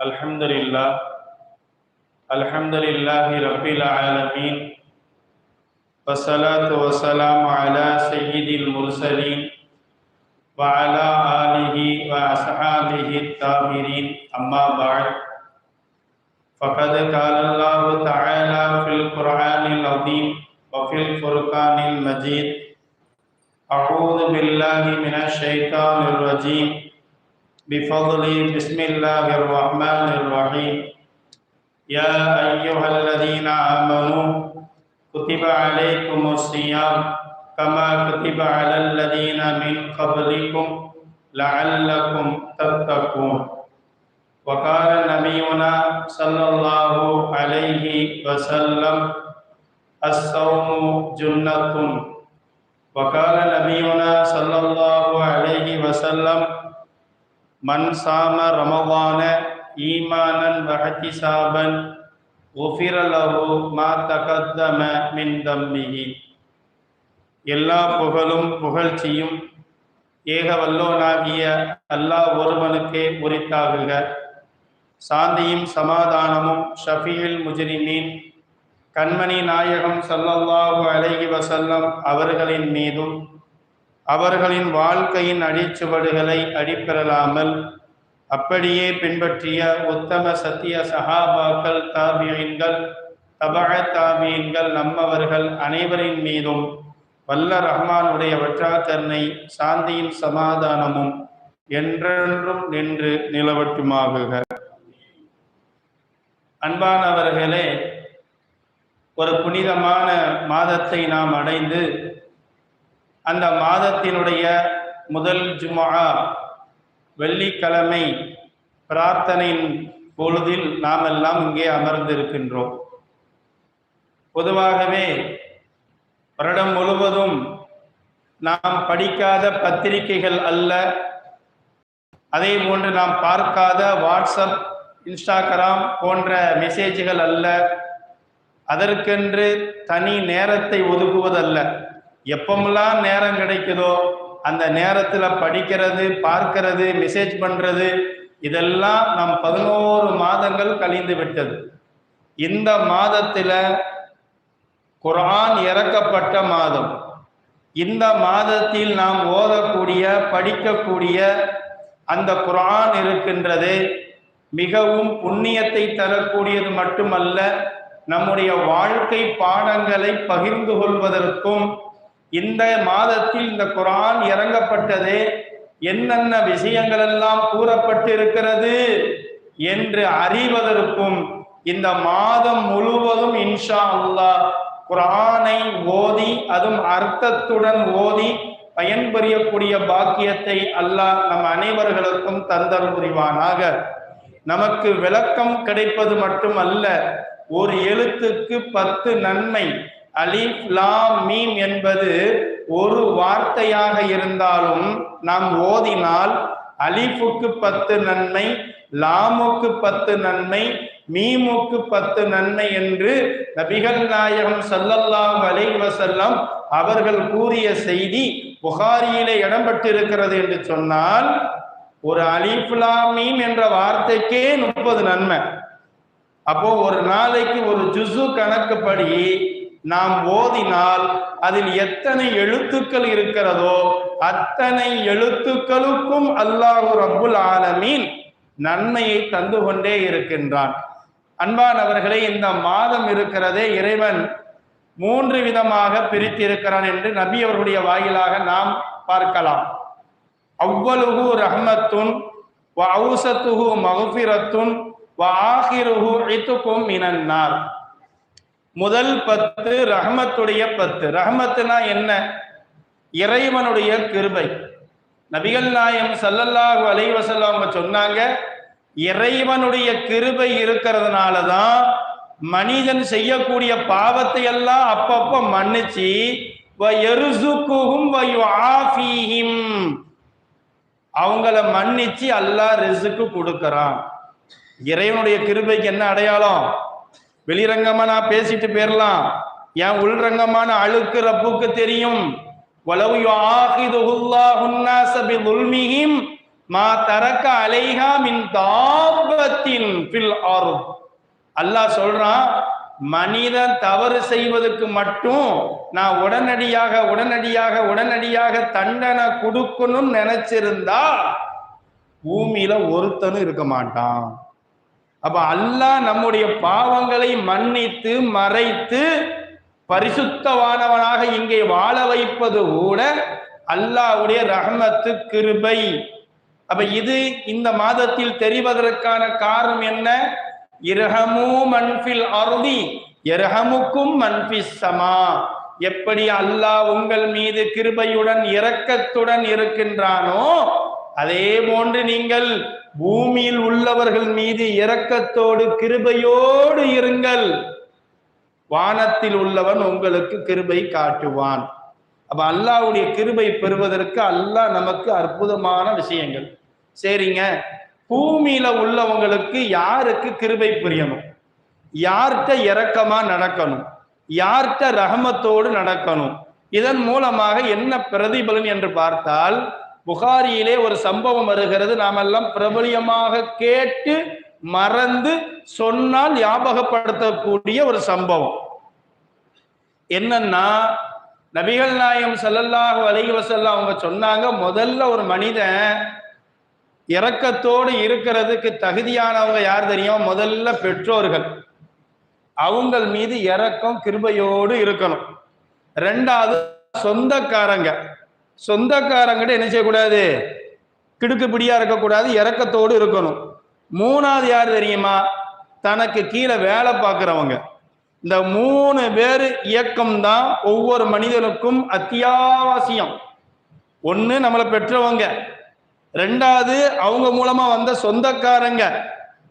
الحمد لله الحمد لله رب العالمين والصلاة والسلام على سيد المرسلين وعلى آله وأصحابه الطاهرين أما بعد، فقد قال الله تعالى في القرآن العظيم وفي الفرقان المجيد أعوذ بالله من الشيطان الرجيم بفضل بسم الله الرحمن الرحيم. يا أيها الذين آمنوا كتب عليكم الصيام كما كتب على الذين من قبلكم لعلكم تتقون. وقال نبينا صلى الله عليه وسلم الصوم جنة. وقال نبينا صلى الله عليه وسلم மன் சாம ரமவான ஈமானன் வஹதி சாபன் ஒஃபிரலஹு மா தகத்தம மின் தம்பிஹி எல்லா புகழும் புகழ்ச்சியும் ஏக வல்லோனாகிய அல்லாஹ் ஒருவனுக்கே உரித்தாகுக. சாந்தியும் சமாதானமும் ஷஃபீல் முஜிரிமீன். கண்மணி நாயகம் சல்லல்லாஹு அலைஹி வசல்லம் அவர்களின் மீதும் அவர்களின் வாழ்க்கையின் அடிச்சுவடுகளை அடிப்பெறலாமல் அப்படியே பின்பற்றிய உத்தம சத்திய சஹாபாக்கள் தாபியன்கள் தபக தாபியன்கள் நம்மவர்கள் அனைவரின் மீதும் வல்ல ரஹ்மானுடைய வற்றாக்கருணை சாந்தியின் சமாதானமும் என்றென்றும் நின்று நிலவட்டுமாகுக. அன்பானவர்களே ஒரு புனிதமான மாதத்தை நாம் அடைந்து அந்த மாதத்தினுடைய முதல் ஜுமா வெள்ளிக்கிழமை பிரார்த்தனையின் பொழுதில் நாம் எல்லாம் இங்கே அமர்ந்திருக்கின்றோம். பொதுவாகவே வருடம் முழுவதும் நாம் படிக்காத பத்திரிகைகள் அல்ல. அதே போன்று நாம் பார்க்காத வாட்ஸ்அப் இன்ஸ்டாகிராம் போன்ற மெசேஜ்கள் அல்ல. அதற்கென்று தனி நேரத்தை ஒதுக்குவதல்ல. எப்பமெல்லாம் நேரம் கிடைக்குதோ அந்த நேரத்தில் படிக்கிறது பார்க்கிறது மெசேஜ் பண்ணுறது இதெல்லாம் நம் பதினோரு மாதங்கள் கழிந்து விட்டது. இந்த மாதத்தில் குரான் இறக்கப்பட்ட மாதம். இந்த மாதத்தில் நாம் ஓதக்கூடிய படிக்கக்கூடிய அந்த குரான் இருக்கின்றது மிகவும் புண்ணியத்தை தரக்கூடியது மட்டுமல்ல நம்முடைய வாழ்க்கை பாடங்களை பகிர்ந்து கொள்வதற்கும் இந்த மாதத்தில் இந்த குரான் இறங்கப்பட்டது என்னென்ன விஷயங்கள் எல்லாம் கூறப்பட்டு இருக்கிறது என்று அறிவதற்கும் இந்த மாதம் முழுவதும் இன்ஷா அல்லா குரானை ஓதி அதுவும் அர்த்தத்துடன் ஓதி பயன்பெறியக்கூடிய பாக்கியத்தை அல்லாஹ் நம் அனைவர்களுக்கும் தந்தல் புரிவானாக நமக்கு விளக்கம் கிடைப்பது மட்டுமல்ல ஒரு எழுத்துக்கு பத்து நன்மை அலிஃப் லாம் மீம் என்பது ஒரு வார்த்தையாக இருந்தாலும் நாம் ஓதினால் அலிஃபுக்கு பத்து நன்மை லாமுக்கு பத்து நன்மை மீமுக்கு பத்து நன்மை என்று நபிகள் நாயகம் சல்லல்லாஹு அலைஹி அவர்கள் கூறிய செய்தி புகாரியிலே இடம்பெற்றிருக்கிறது என்று சொன்னால் ஒரு அலிஃப்லாமீம் என்ற வார்த்தைக்கே முப்பது நன்மை. அப்போ ஒரு நாளைக்கு ஒரு ஜுசு கணக்குப்படி நாம் ஓதினால் அதில் எத்தனை எழுத்துக்கள் இருக்கிறதோ அத்தனை எழுத்துக்களுக்கும் அல்லாஹு ரபுல் ஆலமீன் நன்மையை தந்து கொண்டே இருக்கின்றான். அன்பானவர்களே இந்த மாதம் இருக்கிறதே இறைவன் மூன்று விதமாக பிரித்திருக்கிறான் என்று நபி அவர்களுடைய வாயிலாக நாம் பார்க்கலாம். அவ்வளுகு ரஹ்மத்துன் வ அவுசத்துஹு மகஃபிரத்துன் வ ஆஹிருஹு இத்துக்கும் இனன்னார் முதல் பத்து ரஹமத்துடைய பத்து. ரஹமத்துனா என்ன? இறைவனுடைய கிருபை. நபிகள் நாயம் சல்லல்லாஹு அலைவசல்லம் அவங்க சொன்னாங்க இறைவனுடைய கிருபை இருக்கிறதுனால தான் மனிதன் செய்யக்கூடிய பாவத்தை எல்லாம் அப்பப்போ மன்னிச்சு அவங்கள மன்னிச்சு அல்லாஹ் ரிசுக்கு கொடுக்கறான். இறைவனுடைய கிருபைக்கு என்ன அடையாளம்? வெளிரங்கமா நான் பேசிட்டு போயிடலாம் என் உள்ரங்கமான அழுக்கு ரப்புக்கு தெரியும். வலவு யுஆகிதுல்லாஹுன்னாசபிதுல்மிஹிம் மா தரக்க அலைஹா மின் தாபத்தின் ஃபில் ஆர் அல்லாஹ் சொல்றான் மனிதன் தவறு செய்வதற்கு மட்டும் நான் உடனடியாக உடனடியாக உடனடியாக தண்டனை கொடுக்கணும்னு நினைச்சிருந்தா பூமியில ஒருத்தனும் இருக்க மாட்டான். அப்ப அல்லாஹ் நம்முடைய பாவங்களை மன்னித்து மறைத்து பரிசுத்தவானவனாக இங்கே வாழ வைப்பது கூட அல்லாஹ்வுடைய ரஹமத்து கிருபை. அப்ப இது இந்த மாதத்தில் தெரிவதற்கான காரணம் என்ன? இரஹமு மன்பில் அருதி இரஹமுக்கும் மன்பிஸ் சமா. எப்படி அல்லாஹ் உங்கள் மீது கிருபையுடன் இரக்கத்துடன் இருக்கின்றானோ அதே போன்று நீங்கள் பூமியில் உள்ளவர்கள் மீது இரக்கத்தோடு கிருபையோடு இருங்கள். வானத்தில் உள்ளவன் உங்களுக்கு கிருபை காட்டுவான். அப்ப அல்லாவுடைய கிருபை பெறுவதற்கு அல்லாஹ் நமக்கு அற்புதமான விஷயங்கள். சரிங்க. பூமியில உள்ளவங்களுக்கு யாருக்கு கிருபை புரியணும்? யார்கிட்ட இரக்கமா நடக்கணும்? யார்கிட்ட ரஹமத்தோடு நடக்கணும்? இதன் மூலமாக என்ன பிரதிபலன் என்று பார்த்தால் புகாரியிலே ஒரு சம்பவம் வருகிறது. நாமெல்லாம் பிரபலியமாக கேட்டு மறந்து சொன்னால் ஞாபகப்படுத்தக்கூடிய ஒரு சம்பவம். என்னன்னா நபிகள் நாயம் செல்லல்லாக அலைஹி வஸல்லம் அவங்க சொன்னாங்க முதல்ல ஒரு மனிதன் இறக்கத்தோடு இருக்கிறதுக்கு தகுதியானவங்க யார் தெரியும்? முதல்ல பெற்றோர்கள். அவங்கள் மீது இறக்கம் கிருபையோடு இருக்கணும். ரெண்டாவது சொந்தக்காரங்க. சொந்தக்காரங்கிட்ட என்ன செய்யக்கூடாது? கிடுக்குப்பிடியா இருக்கக்கூடாது இறக்கத்தோடு இருக்கணும். மூணாவது யார் தெரியுமா? தனக்கு கீழே வேலை பார்க்குறவங்க. இந்த மூணு பேர் இயக்கம் தான் ஒவ்வொரு மனிதனுக்கும் அத்தியாவசியம். ஒன்று நம்மளை பெற்றவங்க. ரெண்டாவது அவங்க மூலமா வந்த சொந்தக்காரங்க.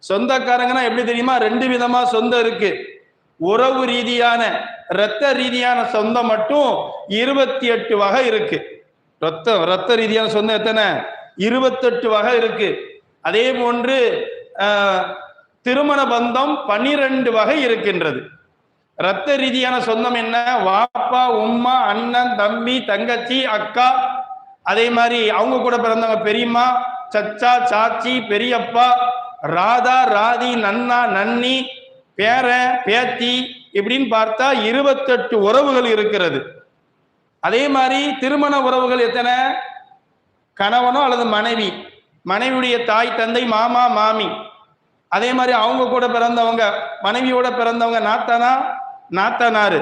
சொந்தக்காரங்கன்னா எப்படி தெரியுமா? ரெண்டு விதமா சொந்தம் இருக்கு. உறவு ரீதியான இரத்த ரீதியான சொந்தம் மட்டும் இருபத்தி எட்டு வகை இருக்கு. ரத்தம் ரத்த ரீதியான சொந்தம் எத்தனை? இருபத்தெட்டு வகை இருக்கு. அதே போன்று திருமண பந்தம் பன்னிரண்டு வகை இருக்கின்றது. ரத்த ரீதியான சொந்தம் என்ன? வாப்பா உம்மா அண்ணன் தம்பி தங்கச்சி அக்கா. அதே மாதிரி அவங்க கூட பிறந்தவங்க பெரியம்மா சச்சா சாச்சி பெரியப்பா ராதா ராதி நன்னா நன்னி பேரன் பேத்தி இப்படின்னு பார்த்தா இருபத்தெட்டு உறவுகள் இருக்கிறது. அதே மாதிரி திருமண உறவுகள் எத்தனை? கணவனோ அல்லது மனைவி. மனைவியுடைய தாய் தந்தை மாமா மாமி. அதே மாதிரி அவங்க கூட பிறந்தவங்க மனைவியோட பிறந்தவங்க நாத்தனா நாத்தானாரு.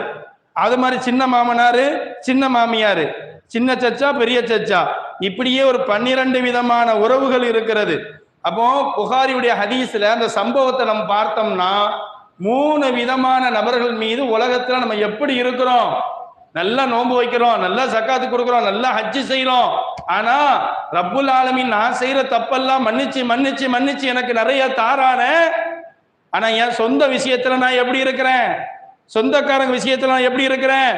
அது மாதிரி சின்ன மாமனாரு சின்ன மாமியாரு. சின்ன சச்சா பெரிய சச்சா. இப்படியே ஒரு பன்னிரண்டு விதமான உறவுகள் இருக்கிறது. அப்போ புகாரியுடைய ஹதீஸ்ல அந்த சம்பவத்தை நம்ம பார்த்தோம்னா மூணு விதமான நபர்கள் மீது உலகத்துல நம்ம எப்படி இருக்கிறோம்? நல்லா நோன்பு வைக்கிறோம் நல்லா சக்காத்து கொடுக்குறோம் நல்லா ஹஜ்ஜு செய்யறோம் ஆனா ரப்புல் ஆலமின் நான் செய்யற தப்பெல்லாம் மன்னிச்சு மன்னிச்சு மன்னிச்சு எனக்கு நிறைய தாரான. ஆனா என் சொந்த விஷயத்துல நான் எப்படி இருக்கிறேன்? சொந்தக்காரங்க விஷயத்துல நான் எப்படி இருக்கிறேன்?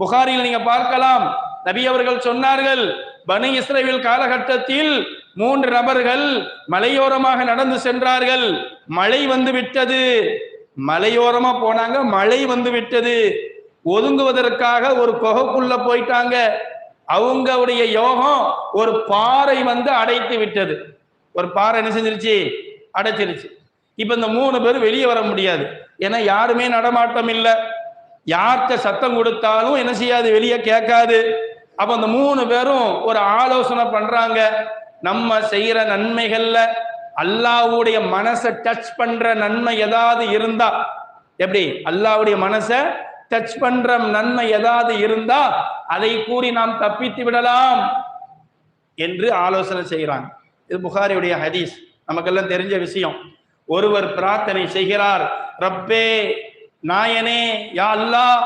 புகாரில் நீங்க பார்க்கலாம். நபி அவர்கள் சொன்னார்கள் பனி இஸ்ரேவில் காலகட்டத்தில் மூன்று நபர்கள் மலையோரமாக நடந்து சென்றார்கள். மழை வந்து விட்டது. மலையோரமா போனாங்க மழை வந்து விட்டது. ஒதுங்குவதற்காக ஒரு குகைக்குள்ள போயிட்டாங்க. அவங்களுடைய யோகம் ஒரு பாறை வந்து அடைத்து விட்டது. ஒரு பாறை என்ன செஞ்சிருச்சு? அடைச்சிருச்சு. இப்ப இந்த மூணு பேர் வெளியே வர முடியாது. ஏன்னா யாருமே நடமாட்டம் இல்லை. யார்கிட்ட சத்தம் கொடுத்தாலும் என்ன செய்யாது? வெளியே கேட்காது. அப்ப அந்த மூணு பேரும் ஒரு ஆலோசனை பண்றாங்க. நம்ம செய்யற நன்மைகள்ல அல்லாவுடைய மனசை டச் பண்ற நன்மை ஏதாவது இருந்தா எப்படி? அல்லாவுடைய மனசை டச் பண்ற நன்மை ஏதாவது இருந்தா அதை கூறி நாம் தப்பித்து விடலாம் என்று ஆலோசனை செய்கிறாங்க இது புகாரியுடைய ஹதீஸ். நமக்கெல்லாம் தெரிஞ்ச விஷயம். ஒருவர் பிரார்த்தனை செய்கிறார் ரப்பே நாயனே யா அல்லாஹ்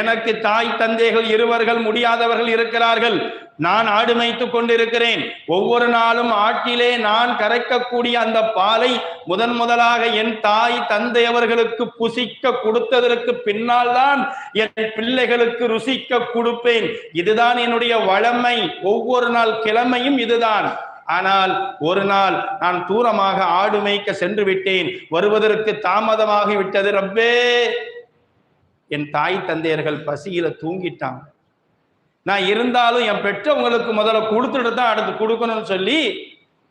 எனக்கு தாய் தந்தைகள் இருவர்கள் முடியாதவர்கள் இருக்கிறார்கள். நான் ஆடு மேய்த்துக் கொண்டிருக்கிறேன். ஒவ்வொரு நாளும் ஆட்டிலே நான் கரைக்கக்கூடிய அந்த பாலை முதன் முதலாக என் தாய் தந்தை அவர்களுக்கு புசிக்க கொடுத்ததற்கு பின்னால் தான் என் பிள்ளைகளுக்கு ருசிக்க கொடுப்பேன். இதுதான் என்னுடைய வளமை. ஒவ்வொரு நாள் கிழமையும் இதுதான். ஆனால் ஒரு நாள் நான் தூரமாக ஆடு மேய்க்க சென்று விட்டேன். வருவதற்கு தாமதமாகி விட்டது ரப்பே! என் தாய் தந்தையர்கள் பசியில தூங்கிட்டான் நான் இருந்தாலும் என் பெற்றவங்களுக்கு முதல்ல கொடுத்துட்டு தான் அடுத்து கொடுக்கணும்னு சொல்லி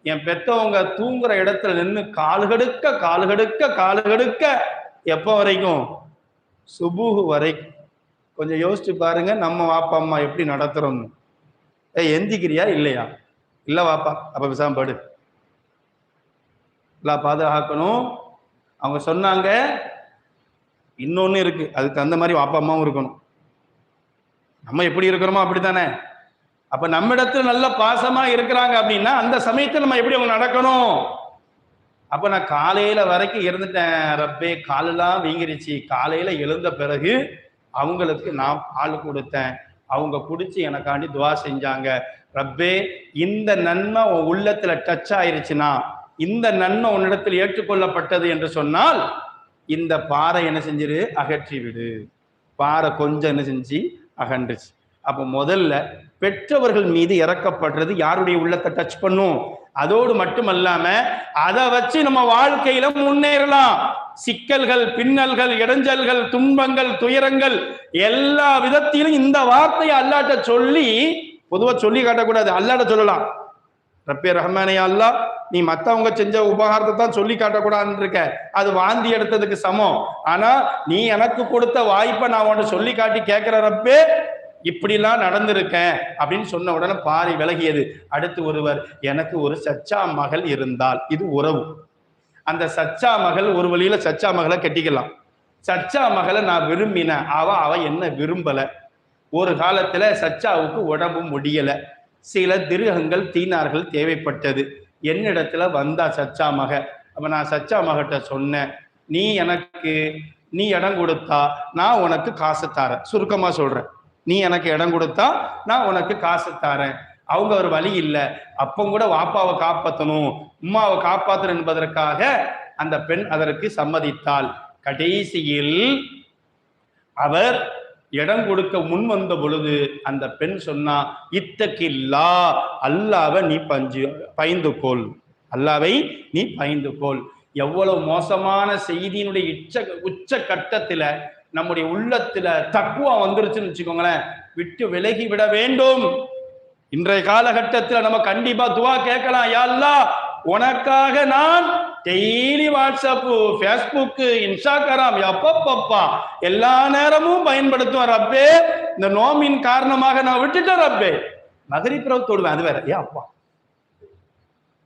என் பெற்றவங்க தூங்குற இடத்துல நின்று கால்கெடுக்க காலுகடுக்க காலுகடுக்க எப்போ வரைக்கும்? சுபுகு வரைக்கும். கொஞ்சம் யோசிச்சு பாருங்க நம்ம வாப்பா அம்மா எப்படி நடத்துறோம்னு. ஏ எந்திக்கிறியா இல்லையா? இல்ல வாப்பா அப்ப பேசாம படு. இல்ல பாதுகாக்கணும். அவங்க சொன்னாங்க இன்னொன்னு இருக்கு அதுக்கு தகுந்த மாதிரி வாப்பா அம்மாவும் இருக்கணும். நம்ம எப்படி இருக்கிறோமோ அப்படித்தானே? அப்ப நம்மிடத்துல நல்ல பாசமா இருக்கிறாங்க அப்படின்னா அந்த சமயத்துல நம்ம எப்படி அவங்க நடக்கணும்? அப்ப நான் காலையில வரைக்கும் இருந்துட்டேன் ரப்பே. காலெல்லாம் வீங்கிருச்சு. காலையில எழுந்த பிறகு அவங்களுக்கு நான் பால் கொடுத்தேன். அவங்க குடிச்சு எனக்காண்டி துவா செஞ்சாங்க. ரப்பே இந்த நன்மை உன் உள்ளத்துல டச் ஆயிருச்சுன்னா இந்த நன்மை உன்னிடத்தில் ஏற்றுக்கொள்ளப்பட்டது என்று சொன்னால் இந்த பாறை என்ன செஞ்சிரு? அகற்றி விடு பாறை கொஞ்சம் என்ன செஞ்சு அகன்றுச்சு. அப்போ முதல்ல பெற்றவர்கள் மீது இறக்கப்படுறது யாருடைய உள்ளத்தை டச் பண்ணும்? அதோடு மட்டுமல்லாம அதை வச்சு நம்ம வாழ்க்கையில முன்னேறலாம். சிக்கல்கள் பின்னல்கள் இடைஞ்சல்கள் துன்பங்கள் துயரங்கள் எல்லா விதத்திலும் இந்த வார்த்தையை அல்லாட்ட சொல்லி பொதுவா சொல்லி காட்டக்கூடாது அல்லாட்ட சொல்லலாம். ரப்பே ரஹ்மானே அல்லா நீ மத்தவங்க செஞ்ச உபகாரத்தை தான் சொல்லி காட்டக்கூடாதுன்னு இருக்க அது வாந்தி எடுத்ததுக்கு சமம். ஆனா நீ எனக்கு கொடுத்த வாய்ப்பை நான் உன்னை சொல்லி காட்டி கேட்கிற ரப்பே இப்படிலாம் நடந்திருக்கேன் அப்படின்னு சொன்ன உடனே பாரி விலகியது. அடுத்து ஒருவர் எனக்கு ஒரு சச்சா மகள் இருந்தால் இது உறவு. அந்த சச்சா மகள் ஒரு வழியில சச்சா மகளை கட்டிக்கலாம். சச்சா மகளை நான் விரும்பினேன். அவ அவ என்ன விரும்பல. ஒரு காலத்துல சச்சாவுக்கு உடம்பு முடியலை. சில திருகங்கள் தீனார்கள் தேவைப்பட்டது. என்னிடத்துல வந்தா சச்சா மக. அப்போ நான் சச்சா மகிட்ட சொன்னேன். நீ எனக்கு நீ இடம் கொடுத்தா நான் உனக்கு காசு தாரேன். சுருக்கமாக சொல்கிறேன் நீ எனக்கு இடம் கொடுத்தா நான் உனக்கு காசு தாரேன். அவங்க ஒரு வழி இல்லை. அப்போ கூட வாப்பாவை காப்பாற்றணும் உம்மாவை காப்பாற்றணும் என்பதற்காக அந்த பெண் அதற்கு சம்மதித்தாள். கடைசியில் அவர் இடம் கொடுக்க முன் வந்த பொழுது அந்த பெண் சொன்னா இத்தக்கில்லா அல்லாவை நீ பஞ்சு பயந்து கொள் அல்லாவை நீ பயந்து கொள் எவ்வளவு மோசமான செய்தியினுடைய உச்ச உச்ச கட்டத்துல நம்முடைய உள்ளத்துல தக்குவா வந்துருச்சுன்னு வச்சுக்கோங்களேன். விட்டு விலகி விட வேண்டும். இன்றைய காலகட்டத்தில் நம்ம கண்டிப்பா துவா கேட்கலாம். யா உனக்காக நான் டெய்லி வாட்ஸ்அப்பு ஃபேஸ்புக்கு இன்ஸ்டாகிராம் எப்பப்பப்பா எல்லா நேரமும் பயன்படுத்துவேன் ரப்பே. இந்த நோமின் காரணமாக நான் விட்டுட்டேன் ரப்பே. மகரிப்புறவு தொடுவேன் அது வேற. ஏன் அப்பா.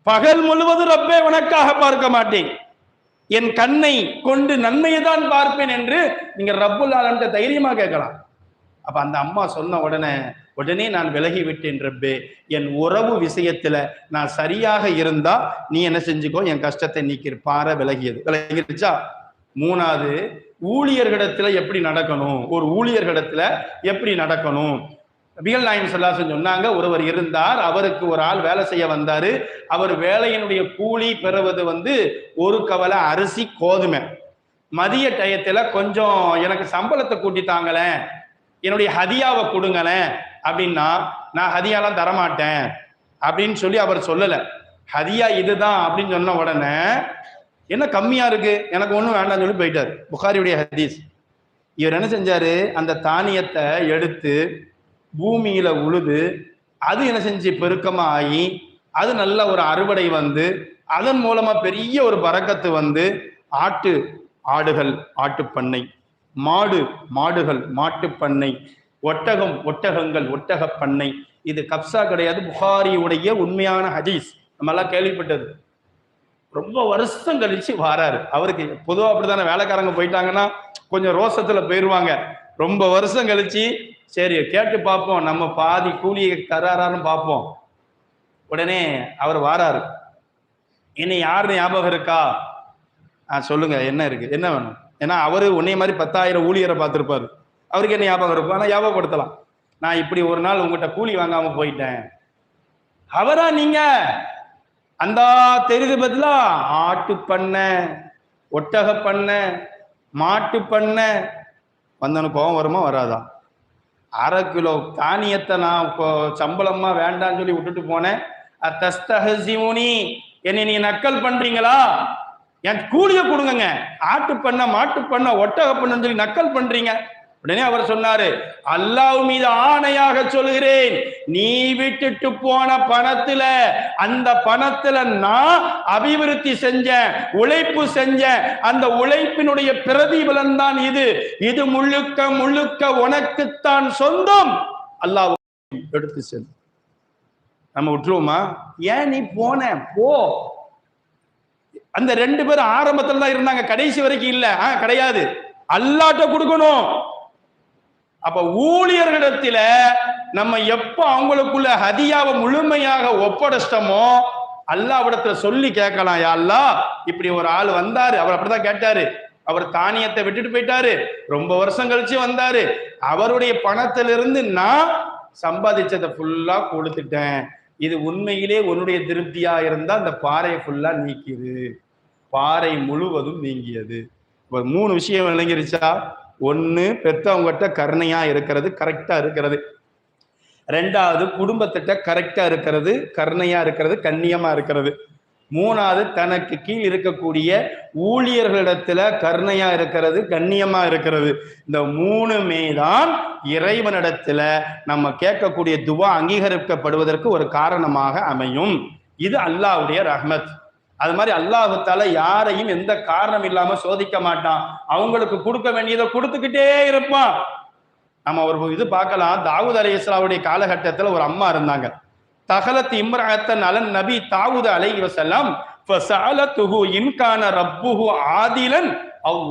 பகல் முழுவதும் ரப்பே உனக்காக பார்க்க மாட்டேன். என் கண்ணை கொண்டு நன்மையை தான் பார்ப்பேன் என்று நீங்க ரப்புல் ஆலம்கிட்ட தைரியமா கேட்கலாம். அப்ப அந்த அம்மா சொன்ன உடனே உடனே நான் விலகி விட்டேன் ரப்பே. என் உறவு விஷயத்துல நான் சரியாக இருந்தா நீ என்ன செஞ்சுக்கோ என் கஷ்டத்தை நீக்கிற பாறை விலகியது. விலகிருச்சா? மூணாவது ஊழியர்களிடத்துல எப்படி நடக்கணும்? ஒரு ஊழியர்களிடத்துல எப்படி நடக்கணும்? நபிகள் நாயம் சொல்லாசன் சொன்னாங்க ஒருவர் இருந்தார் அவருக்கு ஒரு ஆள் வேலை செய்ய வந்தாரு. அவர் வேலையினுடைய கூலி பெறுவது வந்து ஒரு கவலை அரிசி கோதுமை. மதிய டயத்துல கொஞ்சம் எனக்கு சம்பளத்தை கூட்டி தாங்களேன். என்னுடைய ஹதியாவை கொடுங்களேன் அப்படின்னா நான் ஹதியாலாம் தரமாட்டேன் அப்படின்னு சொல்லி அவர் சொல்லல. ஹதியா இதுதான் அப்படின்னு சொன்ன உடனே என்ன கம்மியா இருக்கு? எனக்கு ஒன்றும் வேண்டாம்னு சொல்லி போயிட்டார். புகாரியுடைய ஹதீஸ். இவர் என்ன செஞ்சாரு? அந்த தானியத்தை எடுத்து பூமியில உழுது அது என்ன செஞ்சு பெருக்கமாக ஆகி அது நல்ல ஒரு அறுவடை வந்து அதன் மூலமா பெரிய ஒரு பறக்கத்து வந்து ஆட்டு ஆடுகள் ஆட்டுப்பண்ணை மாடு மாடுகள் மாட்டுப்பண்ணை ஒட்டகம் ஒட்டகங்கள் ஒட்டக பண்ணை. இது கப்சா கிடையாது புகாரியுடைய உண்மையான ஹதீஸ். நம்மெல்லாம் கேள்விப்பட்டது. ரொம்ப வருஷம் கழிச்சு வராரு. அவருக்கு பொதுவாக அப்படித்தானே வேலைக்காரங்க போயிட்டாங்கன்னா கொஞ்சம் ரோசத்துல போயிடுவாங்க ரொம்ப வருஷம் கழிச்சு சரி கேட்டு பார்ப்போம். நம்ம பாதி கூலியை தராரான்னு பார்ப்போம். உடனே அவர் வாராரு. என்னை யாருன்னு ஞாபகம் இருக்கா? ஆ சொல்லுங்க என்ன இருக்கு? என்ன வேணும்? ஏன்னா அவரு உன்னைய மாதிரி பத்தாயிரம் ஊழியரை பார்த்துருப்பாரு. அவருக்கு என்ன ஞாபகம் இருக்கும்? ஆனால் ஞாபகப்படுத்தலாம். நான் இப்படி ஒரு நாள் உங்ககிட்ட கூலி வாங்காம போயிட்டேன். அவரா நீங்க? அந்த தெரிது பதிலா ஆட்டு பண்ண ஒட்டக பண்ண மாட்டு பண்ண. வந்தனு கோவம் வருமா? வராதா? அரை கிலோ தானியத்தை நான் இப்போ சம்பளமா வேண்டாம்னு சொல்லி விட்டுட்டு போனேன். என்னை நீ நக்கல் பண்றீங்களா? என் கூலிய கொடுங்கங்க. ஆட்டு பண்ண மாட்டு பண்ண ஒட்டக பண்ணன்னு சொல்லி நக்கல் பண்றீங்க. உடனே அவர் சொன்னாரு அல்லாஹ் மீது ஆணையாக சொல்கிறேன் நீ விட்டுட்டு போன பணத்துல அந்த பணத்துல நான் அபிவிருத்தி செஞ்சேன் உழைப்பு செஞ்சேன் அந்த உழைப்பினுடைய பிரதிபலன் தான் இது. இது முழுக்க முழுக்க உனக்குத்தான் சொந்தம். அல்லாஹ் எடுத்து செல் நம்ம விட்டுருவோமா? ஏன் நீ போன? போ. அந்த ரெண்டு பேரும் ஆரம்பத்தில் தான் இருந்தாங்க. கடைசி வரைக்கும் இல்ல. ஆ, கிடையாது. அல்லாட்ட கொடுக்கணும். அப்ப ஊழியர்களிடத்துல நம்ம எப்ப அவங்களுக்குள்ள ஹதியாவை முழுமையாக ஒப்படைச்சிட்டோமோ அல்லாவிடத்துல சொல்லி கேட்கலாம் யா இப்படி ஒரு ஆள் வந்தாரு. அவர் அப்படிதான் கேட்டாரு. அவர் தானியத்தை விட்டுட்டு போயிட்டாரு. ரொம்ப வருஷம் கழிச்சு வந்தாரு. அவருடைய பணத்திலிருந்து நான் சம்பாதிச்சதை ஃபுல்லா கொடுத்துட்டேன். இது உண்மையிலே உன்னுடைய திருப்தியா இருந்தா அந்த பாறையை ஃபுல்லா நீக்கிது பாறை முழுவதும் நீங்கியது. ஒரு மூணு விஷயம் விளங்கிருச்சா? ஒன்று பெற்றவங்ககிட்ட கருணையா இருக்கிறது கரெக்டா இருக்கிறது. ரெண்டாவது குடும்பத்திட்ட கரெக்டா இருக்கிறது கருணையா இருக்கிறது கண்ணியமா இருக்கிறது. மூணாவது தனக்கு கீழ் இருக்கக்கூடிய ஊழியர்களிடத்துல கருணையா இருக்கிறது கண்ணியமா இருக்கிறது. இந்த மூணுமே தான் இறைவனிடத்துல நம்ம கேட்கக்கூடிய துவா அங்கீகரிக்கப்படுவதற்கு ஒரு காரணமாக அமையும். இது அல்லாவுடைய ரஹ்மத். அது மாதிரி அல்லாஹுத்தால யாரையும் எந்த காரணம் இல்லாம சோதிக்க மாட்டான். அவங்களுக்கு கொடுக்க வேண்டியதை கொடுத்துக்கிட்டே இருப்பான். நம்ம ஒரு இது பார்க்கலாம். தாவூத் அலி இஸ்லாவுடைய காலகட்டத்தில் ஒரு அம்மா இருந்தாங்க. தகலத் இம்ராத்தன் அலன் நபி தாவூத் அலை வசல்லாம் இன்கான ரப்புஹு ஆதிலன் அவ்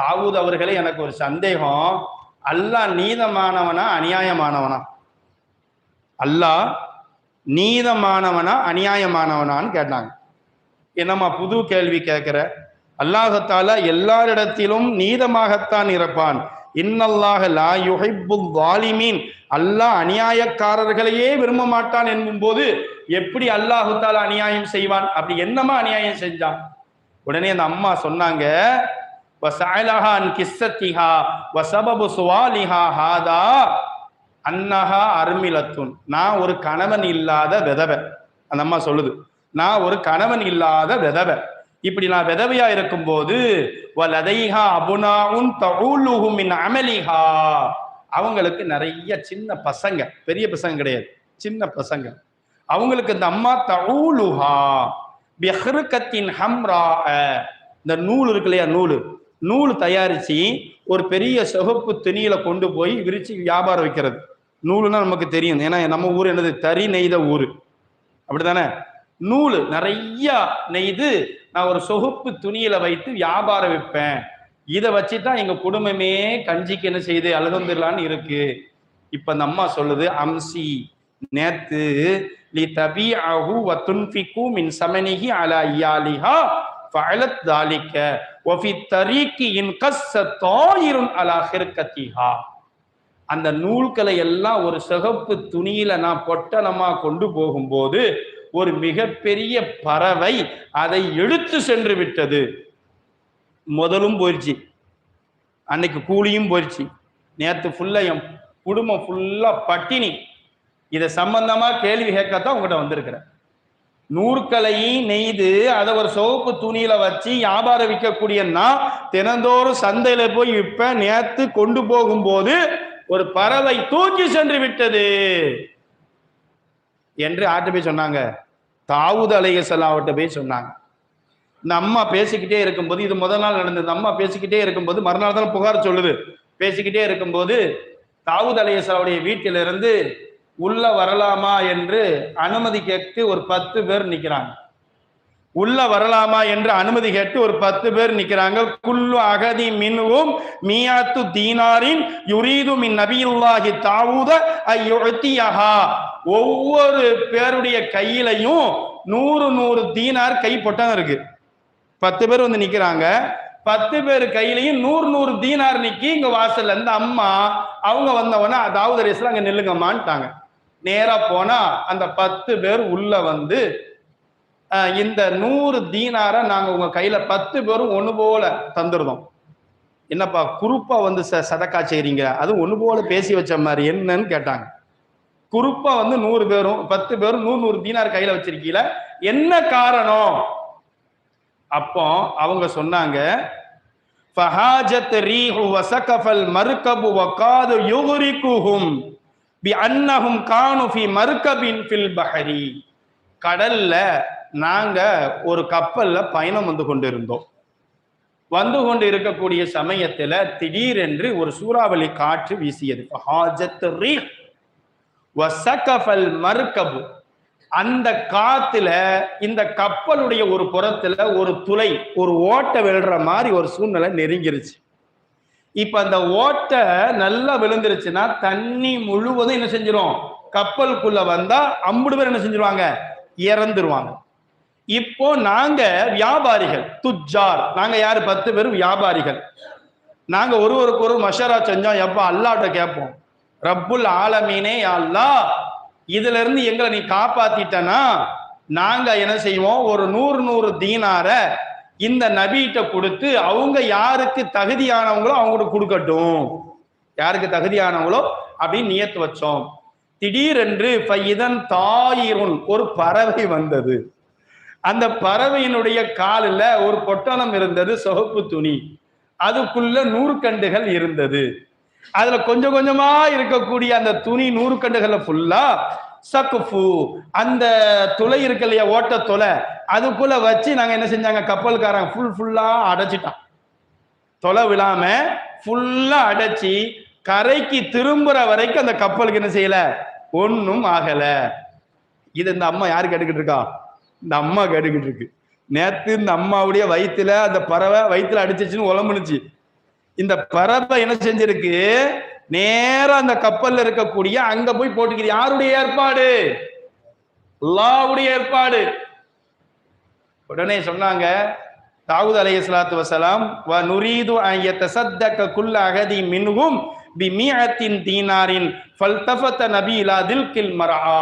தாவூத் அவர்களே எனக்கு ஒரு சந்தேகம். அல்லாஹ் நீதமானவனா அநியாயமானவனா? அல்லாஹ் நீதமானவனா அநியாயமானவனான்னு கேட்டாங்க. என்னம்மா புது கேள்வி கேட்கிற? அல்லாஹத்தால எல்லாரிடத்திலும் நீதமாகத்தான் இருப்பான். இன்னல்லாக லா யுஹிப்புல் வாலிமீன் அல்லாஹ் அநியாயக்காரர்களையே விரும்ப மாட்டான் என்பும் போது எப்படி அல்லாஹு அநியாயம் செய்வான்? அப்படி என்னமா அநியாயம் செஞ்சான்? உடனே அந்த அம்மா சொன்னாங்க வசாயலஹான் கிஸ்ஸத்திஹா வசபபு சுவாலிஹா ஹாதா அன்னஹா அருமிலத்துன். நான் ஒரு கணவன் இல்லாத விதவை அந்த அம்மா சொல்லுது நான் ஒரு கணவன் இல்லாத விதவை இப்படி நான் விதவையா இருக்கும் போது அமலிஹா. அவங்களுக்கு நிறைய சின்ன பசங்க பெரிய பசங்க கிடையாது சின்ன பசங்க. அவங்களுக்கு இந்த அம்மா தவுலுஹா பிஹ்ருகத்தின் ஹம்ரா இந்த நூல் இருக்கு இல்லையா நூல்? நூல் தயாரிச்சு ஒரு பெரிய சிவப்பு துணியில கொண்டு போய் விரிச்சு வியாபாரம் வைக்கிறது. நூலுன்னா நமக்கு தெரியும். ஏன்னா நம்ம ஊர் என்னது? தறி நெய்த ஊர். அப்படித்தானே? நூல் நிறைய நெய்து நான் ஒரு சொகுப்பு துணியில வைத்து வியாபாரம் வைப்பேன் இதை வச்சுதான் எங்க குடும்பமே கஞ்சிக்கு என்ன செய்யுது? அழுகந்துடலான்னு இருக்கு. இப்ப அந்த அம்மா சொல்லுது அம்சி நேத்து லி தபி அஹு வ துன்ஃபிகு மின் சமனிகி அலா ஐயாலிஹா ஃபஅலத் தாலிக்க வஃபி தரீக்கி இன் கஸ்ஸ தாயிரும் அலா ஹிர்கத்திஹா. அந்த நூல்களை எல்லாம் ஒரு சிகப்பு துணியில நான் பொட்டலமா கொண்டு போகும்போது ஒரு மிகப்பெரிய பறவை அதை எடுத்து சென்று விட்டது. முதலும் போயிடுச்சு அன்னைக்கு கூலியும் போயிடுச்சு நேற்று ஃபுல்லாக என் குடும்பம் ஃபுல்லாக பட்டினி. இதை சம்பந்தமாக கேள்வி கேட்கத்தான் உங்கள்கிட்ட வந்திருக்கிறேன். நூற்களையும் நெய்து அதை ஒரு சோப்பு துணியில வச்சு வியாபாரம் விற்கக்கூடியன்னா தினந்தோறும் சந்தையில போய் விற்பேன். நேத்து கொண்டு போகும்போது ஒரு பறவை தூக்கி சென்று விட்டது. என்று ஆட்டு போய் சொன்னாங்க. தாவூத் அலையசலாவட்ட போய் சொன்னாங்க. இந்த அம்மா பேசிக்கிட்டே இருக்கும்போது இது முதல் நாள் நடந்தது. அம்மா பேசிக்கிட்டே இருக்கும்போது மறுநாள் தான் புகார் சொல்லுது. பேசிக்கிட்டே இருக்கும்போது தாவூத் அலையசலாவுடைய வீட்டிலிருந்து உள்ள வரலாமா என்று அனுமதி கேட்டு ஒரு பத்து பேர் நிற்கிறாங்க உள்ள வரலாமா என்று அனுமதி கேட்டு ஒரு பத்து பேர் நிக்கிறாங்க. குல்லு அகதி மின்வும் மியாத்து தீனாரின் யுரீது மின் நபியுல்லாஹி தாவூத ஐயுத்தியஹா ஒவ்வொரு பேருடைய கையிலையும் நூறு நூறு தீனார் கை பொட்டம் இருக்கு. பத்து பேர் வந்து நிக்கிறாங்க. பத்து பேர் கையிலையும் நூறு நூறு தீனார் நிக்கி இங்க வாசல்ல இருந்து அம்மா அவங்க வந்தவொன்னே தாவூத் அலிஸ்லாம் அங்க நில்லுங்கம்மான்ட்டாங்க. நேரா போனா அந்த பத்து பேர் உள்ள வந்து இந்த நூறு தீனார நாங்க உங்க கையில பத்து பேரும் ஒண்ணு போல தந்துருந்தோம் என்னப்பா குறுப்பா வந்து ச சதக்கா செய்றீங்க? அது ஒண்ணு போல பேசி வச்ச மாதிரி என்னன்னு கேட்டாங்க. குறுப்பா வந்து நூறு பேரும் பத்து பேரும் நூறு நூறு தீனார் கையில வச்சிருக்கீல என்ன காரணம்? அப்போ அவங்க சொன்னாங்க ஃபஹாஜத் ரீஹு வசகஃபல் மர்கபு வகாது யுஹ்ரிகுஹும் பி அன்னஹும் கானு ஃபி மர்கபின் ஃபில் பஹரி. கடல்ல நாங்க ஒரு கப்பல்ல பயணம் வந்து கொண்டிருந்தோம். வந்து கொண்டு இருக்கக்கூடிய சமயத்துல திடீரென்று ஒரு சூறாவளி காற்று வீசியது. மறுக்கபு அந்த காத்துல இந்த கப்பலுடைய ஒரு புறத்துல ஒரு துளை ஒரு ஓட்டை விழுற மாதிரி ஒரு சூழ்நிலை நெருங்கிருச்சு. இப்ப அந்த ஓட்டை நல்லா விழுந்துருச்சுன்னா தண்ணி முழுவதும் என்ன செஞ்சிடும் கப்பலுக்குள்ள வந்தா அம்புடு பேர் என்ன செஞ்சிருவாங்க? இறந்துருவாங்க. இப்போ நாங்க வியாபாரிகள் துஜார் நாங்க யாரு? பத்து பேரும் வியாபாரிகள். நாங்க ஒருவருக்கு ஒரு மஷரா செஞ்சோம் எப்ப அல்லாட்ட கேட்போம் ரப்புல் ஆலமீனே அல்லா அல்லாஹ். இதுல இருந்து எங்களை நீ காப்பாத்திட்டனா நாங்க என்ன செய்வோம்? ஒரு நூறு நூறு தீனார இந்த நபிகிட்ட கொடுத்து அவங்க யாருக்கு தகுதியானவங்களோ அவங்களுக்கு கொடுக்கட்டும். யாருக்கு தகுதியானவங்களோ? அப்படின்னு நியத்து வச்சோம். திடீரென்று இதன் தாயிருன் ஒரு பறவை வந்தது. அந்த பறவையினுடைய காலில் ஒரு பொட்டலம் இருந்தது சொகப்பு துணி. அதுக்குள்ள நூற்கண்டுகள் இருந்தது. அதுல கொஞ்சம் கொஞ்சமா இருக்கக்கூடிய அந்த துணி நூறுக்கண்டுகளை ஃபுல்லா சக்குஃபு அந்த துளை இருக்கு இல்லையா ஓட்ட துளை அதுக்குள்ள வச்சு நாங்க என்ன செஞ்சாங்க கப்பல்காரங்க ஃபுல் ஃபுல்லா அடைச்சிட்டான். தொலை விழாம ஃபுல்லா அடைச்சி கரைக்கு திரும்புற வரைக்கும் அந்த கப்பலுக்கு என்ன செய்யல? ஒன்றும் ஆகல. இது இந்த அம்மா யாரு கேட்டுக்கிட்டு இருக்கா? இந்த அம்மா கேட்டுக்கிட்டு இருக்கு. நேத்து இந்த அம்மாவுடைய வயித்துல அந்த பறவை வயித்துல அடிச்சிச்சுன்னு உழம்புனுச்சு இந்த பறவை என்ன செஞ்சிருக்கு? நேரா அந்த கப்பல்ல இருக்கக்கூடிய அங்க போய் போட்டுக்குது. யாருடைய ஏற்பாடு? அல்லாவுடைய ஏற்பாடு. உடனே சொன்னாங்க தாவூத் அலைஹி ஸலாத்து வசலாம் வ நுரீது ஐயத்த சத்தக்க குல்ல அகதி மின்கும் பி மிஅத்தின் தீனாரின் ஃபல்தஃபத நபி இலா தில்கில் மர்ஆ.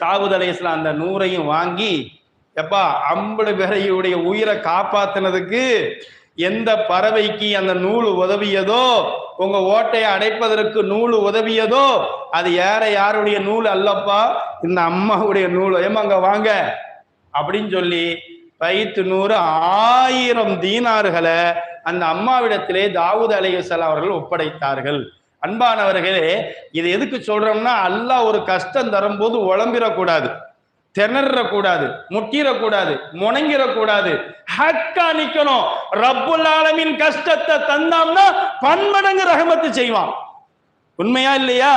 தாவூத் அலைஹிஸ்ஸலாம் அந்த நூறையும் வாங்கி எப்பா அம்பது பேரையுடைய உயிரை காப்பாத்தினதுக்கு எந்த பறவைக்கு அந்த நூல் உதவியதோ உங்க ஓட்டையை அடைப்பதற்கு நூல் உதவியதோ அது யார யாருடைய நூல் அல்லப்பா? இந்த அம்மாவுடைய நூல். ஏமாங்க வாங்க. அப்படின்னு சொல்லி பைத்து நூறு ஆயிரம் தீனார்களை அந்த அம்மாவிடத்திலே தாவூத் அலையுசல் அவர்கள் ஒப்படைத்தார்கள். அன்பானவர்களே இது எதுக்கு சொல்றோம்னா அல்லாஹ் ஒரு கஷ்டம் தரும்போது உழம்பிடக்கூடாது திணறக்கூடாது முட்டிடக்கூடாது முணங்கிடக்கூடாது. ஹக்கா நிக்கணும். ரப்புல் ஆலமின் கஷ்டத்தை தந்தாம்னா பன்மடங்கு ரகமத்து செய்வான். உண்மையா இல்லையா?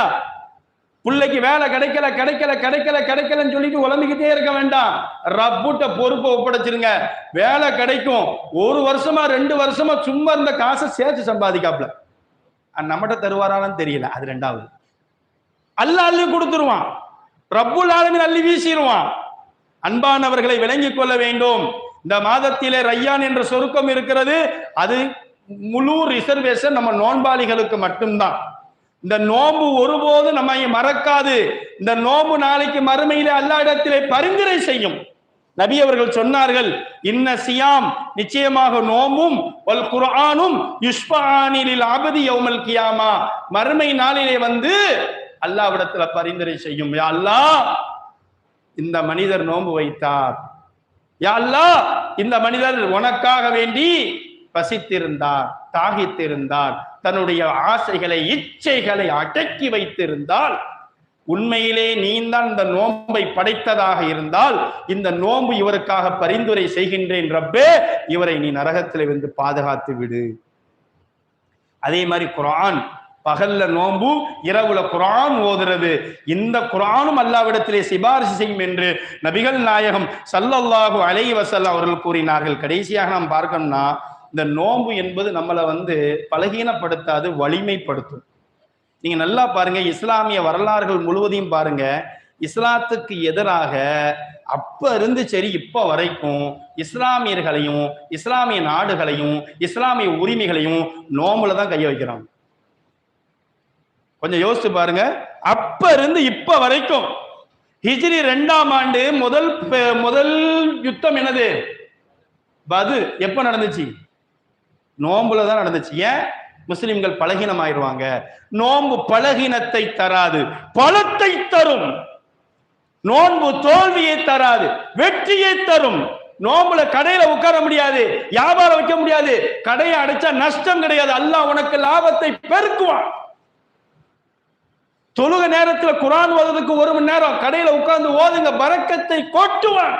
பிள்ளைக்கு வேலை கிடைக்கல கிடைக்கல கிடைக்கல கிடைக்கலன்னு சொல்லிட்டு உழம்பிக்கிட்டே இருக்க வேண்டாம். ரப்புட்ட பொறுப்பை ஒப்படைச்சிருங்க. வேலை கிடைக்கும். ஒரு வருஷமா ரெண்டு வருஷமா சும்மா இருந்த காசை சேர்த்து சம்பாதிக்காப்ல நம்மகிட்ட தருவாரான்னு தெரியல அது ரெண்டாவது. அல்ல அள்ளி கொடுத்துருவான். ரப்புல் ஆலமின் அள்ளி வீசிடுவான். அன்பானவர்களை விளங்கிக் கொள்ள வேண்டும். இந்த மாதத்திலே ரையான் என்ற சொருக்கம் இருக்கிறது. அது முழு ரிசர்வேஷன் நம்ம நோன்பாளிகளுக்கு மட்டும்தான். இந்த நோம்பு ஒருபோது நம்மை மறக்காது. இந்த நோம்பு நாளைக்கு மறுமையிலே அல்லா இடத்திலே பரிந்துரை செய்யும். நபி அவர்கள் சொன்னார்கள் இன்ன சியாம் நிச்சயமாக நோம்பும் வல் குர்ஆனும் யுஷ்பானிலில் ஆபதி யௌமல் கியாமா. மறுமை நாளிலே வந்து அல்லாவிடத்துல பரிந்துரை செய்யும் யா அல்லாஹ் இந்த மனிதர் நோன்பு வைத்தார். யா அல்லா இந்த மனிதர் உனக்காக வேண்டி பசித்திருந்தார் தாகித்திருந்தார். தன்னுடைய ஆசைகளை இச்சைகளை அடக்கி வைத்திருந்தால் உண்மையிலே நீந்தான் இந்த நோன்பை படைத்ததாக இருந்தால் இந்த நோன்பு இவருக்காக பரிந்துரை செய்கின்றேன் ரப்பே இவரை நீ நரகத்தில் வந்து பாதுகாத்து விடு. அதே மாதிரி குரான் பகல்ல நோன்பு இரவுல குரான் ஓதுறது இந்த குரானும் அல்லாவிடத்திலே சிபாரிசு செய்யும் என்று நபிகள் நாயகம் சல்லல்லாஹு அலை வசல் அவர்கள் கூறினார்கள். கடைசியாக நாம் பார்க்கணும்னா இந்த நோன்பு என்பது நம்மளை வந்து பலகீனப்படுத்தாது வலிமைப்படுத்தும். நீங்க நல்லா பாருங்க இஸ்லாமிய வரலாறுகள் முழுவதையும் பாருங்க. இஸ்லாத்துக்கு எதிராக அப்ப இருந்து சரி இப்ப வரைக்கும் இஸ்லாமியர்களையும் இஸ்லாமிய நாடுகளையும் இஸ்லாமிய உரிமைகளையும் நோம்புல தான் கைய வைக்கிறாங்க. கொஞ்சம் யோசிச்சு பாருங்க. அப்ப இருந்து இப்ப வரைக்கும் ஹிஜ்ரி ரெண்டாம் ஆண்டு முதல் முதல் யுத்தம் என்னது? பது. எப்ப நடந்துச்சு? நோம்புல தான் நடந்துச்சு. ஏன்? முஸ்லிம்கள் பலகீனம் ஆயிடுவாங்க நோன்பு பலகீனத்தை தராது. பலத்தை தரும். நோன்பு தோல்வியை தராது. வெற்றியை தரும். நோம்புல கடையில உட்கார முடியாது. வியாபாரம் வைக்க முடியாது. கடையை அடைச்சா நஷ்டம் கிடையாது. அல்லாஹ் உனக்கு லாபத்தை பெருக்குவான். தொழுக நேரத்துல குரான் ஓதுறதுக்கு ஒரு மணி நேரம். கடையில உட்கார்ந்து ஓதுங்க. பறக்கத்தை கொட்டுவான்.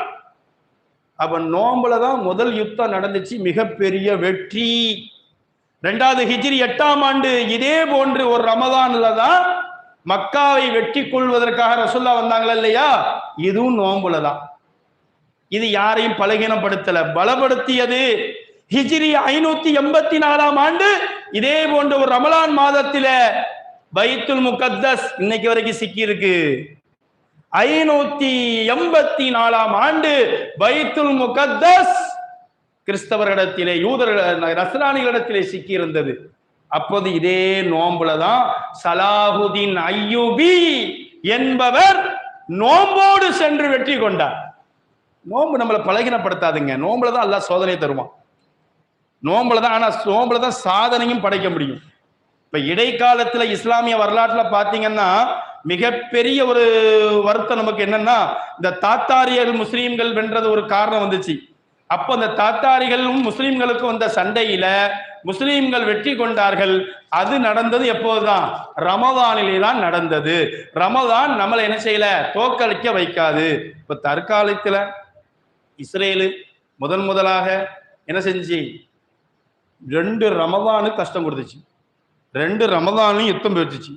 அவன் நோம்புல தான் முதல் யுத்தம் நடந்துச்சு. மிகப்பெரிய வெற்றி. ரெண்டாவது ஹிஜ்ரி எட்டாம் ஆண்டு இதே போன்று ஒரு ரமதான்ல தான் மக்காவை வெற்றி கொள்வதற்காக ரசுல்லா வந்தாங்களா இல்லையா? இதுவும் நோம்புல தான். இது யாரையும் பலகீனப்படுத்தல. பலப்படுத்தியது ஹிஜ்ரி ஐநூத்தி எண்பத்தி நாலாம் ஆண்டு இதே போன்ற ஒரு ரமலான் மாதத்தில பைத்துல் முகத்தஸ் இன்னைக்கு வரைக்கும் சிக்கி இருக்கு ஐநூத்தி எண்பத்தி நாலாம் ஆண்டு பைத்துல் முகத்தஸ் கிறிஸ்தவர்களிடத்திலே யூதர்கள் நஸ்ரானிகளிடத்திலே சிக்கி இருந்தது அப்போது இதே நோம்புல தான் சலாஹுதீன் ஐயூபி என்பவர் நோம்போடு சென்று வெற்றி கொண்டார். நோம்பு நம்மளை பலகீனப்படுத்தாதுங்க. நோம்புல தான் அல்லாஹ் சோதனை தருவான். நோம்புல தான் ஆனா நோம்புல தான் சாதனையும் படைக்க முடியும். இப்ப இடைக்காலத்துல இஸ்லாமிய வரலாற்றுல பாத்தீங்கன்னா மிகப்பெரிய ஒரு வருத்தம் நமக்கு என்னன்னா இந்த தாத்தாரியர் முஸ்லீம்கள் வென்றது ஒரு காரணம் வந்துச்சு. அப்ப அந்த தாத்தாரிகளும் முஸ்லீம்களுக்கும் வந்த சண்டையில முஸ்லீம்கள் வெற்றி கொண்டார்கள். அது நடந்தது எப்போதுதான்? ரமதானிலே தான் நடந்தது. ரமதான் நம்மளை என்ன செய்யல? தோக்கடிக்க வைக்காது. இப்ப தற்காலத்துல இஸ்ரேலு முதன் முதலாக என்ன செஞ்சு ரெண்டு ரமதானு கஷ்டம் கொடுத்துச்சு. ரெண்டு ரமதானும் யுத்தம் பெற்றுச்சு.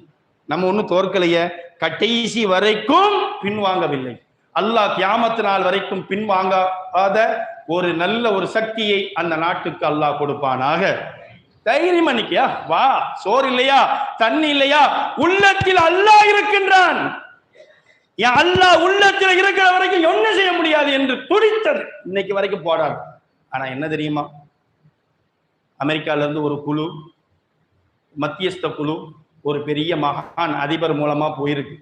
நம்ம ஒன்றும் தோற்கலைய. கடைசி வரைக்கும் பின்வாங்கவில்லை. அல்லாஹ் கியாமத்து நாள் வரைக்கும் பின்வாங்காத ஒரு நல்ல ஒரு சக்தியை அந்த நாட்டுக்கு அல்லாஹ் கொடுப்பானாக. தைரியம் அன்னைக்கியா? வா சோறு இல்லையா? தண்ணி இல்லையா? உள்ளத்தில் அல்லாஹ் இருக்கின்றான். என் அல்லாஹ் உள்ளத்தில் இருக்கிற வரைக்கும் என்ன செய்ய முடியாது என்று துடித்தது. இன்னைக்கு வரைக்கும் போடாது ஆனா என்ன தெரியுமா? அமெரிக்கால இருந்து ஒரு குழு மத்தியஸ்த குழு ஒரு பெரிய மகான் அதிபர் மூலமா போயிருக்கு.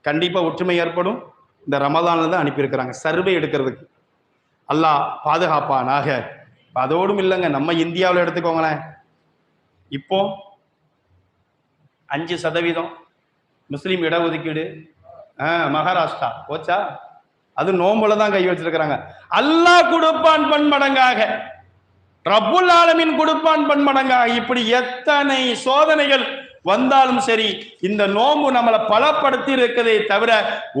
கண்டிப்பா ஒற்றுமை ஏற்படும். இந்த ரமதான்ல தான் அனுப்பியிருக்கிறாங்க. சர்வே எடுக்கிறதுக்கு. அல்லாஹ் பாதுகாப்பானாக. அதோடும் இல்லைங்க நம்ம இந்தியாவில் எடுத்துக்கோங்களேன். இப்போ அஞ்சு சதவீதம் முஸ்லீம் இடஒதுக்கீடு ஆ மகாராஷ்டிரா போச்சா? அது நோம்புல தான் கை வச்சிருக்கிறாங்க. அல்லாஹ் கொடுப்பான் பன்மடங்காக. ரப்புல் ஆலமின் கொடுப்பான் பன்மடங்காக. இப்படி எத்தனை சோதனைகள் வந்தாலும் சரி இந்த நோம்பு நம்மளை பலப்படுத்தி இருக்கதே தவிர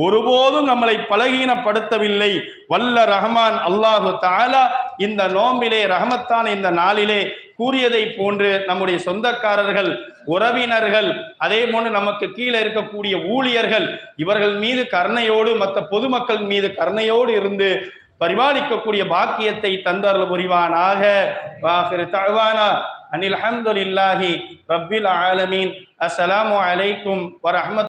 ஒருபோதும் நம்மளை பலகீனப்படுத்தவில்லை. வல்ல ரஹ்மான் அல்லாஹு தாலா இந்த நோம்பிலே ரஹமத்தான் இந்த நாளிலே கூறியதை போன்று நம்முடைய சொந்தக்காரர்கள் உறவினர்கள் அதே போன்று நமக்கு கீழே இருக்கக்கூடிய ஊழியர்கள் இவர்கள் மீது கருணையோடு மற்ற பொதுமக்கள் மீது கருணையோடு இருந்து பரிபாலிக்கக்கூடிய பாக்கியத்தை தந்தருள் புரிவானாக. வாஹிரு அனில் அல்ஹம்துலில்லாஹி ரப்பில் ஆலமீன் அஸ்ஸலாமு அலைக்கும் வரஹ்மத்